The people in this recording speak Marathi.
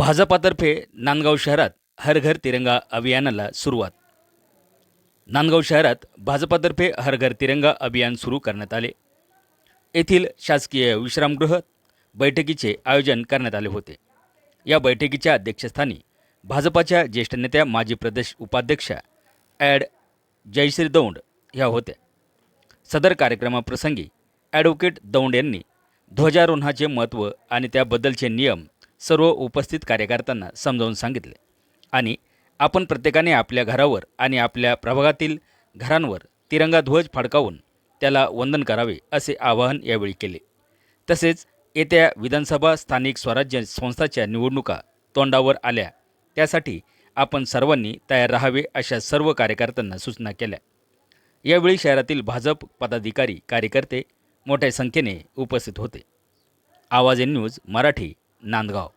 भाजपातर्फे नांदगाव शहरात हर घर तिरंगा अभियानाला सुरुवात. नांदगाव शहरात भाजपातर्फे हर घर तिरंगा अभियान सुरू करण्यात आले. येथील शासकीय विश्रामगृह बैठकीचे आयोजन करण्यात आले होते. या बैठकीच्या अध्यक्षस्थानी भाजपाच्या ज्येष्ठ नेत्या माजी प्रदेश उपाध्यक्षा ॲड जयश्री दौंड ह्या होत्या. सदर कार्यक्रमाप्रसंगी ॲडव्होकेट दौंड यांनी ध्वजारोहणाचे महत्त्व आणि त्याबद्दलचे नियम सर्व उपस्थित कार्यकर्त्यांना समजावून सांगितले. आणि आपण प्रत्येकाने आपल्या घरावर आणि आपल्या प्रभागातील घरांवर तिरंगा ध्वज फडकावून त्याला वंदन करावे असे आवाहन यावेळी केले. तसेच येत्या विधानसभा स्थानिक स्वराज्य संस्थाच्या निवडणुका तोंडावर आल्या. त्यासाठी आपण सर्वांनी तयार राहावे अशा सर्व कार्यकर्त्यांना सूचना केल्या. यावेळी शहरातील भाजप पदाधिकारी कार्यकर्ते मोठ्या संख्येने उपस्थित होते. आवाज न्यूज मराठी. नांदगाव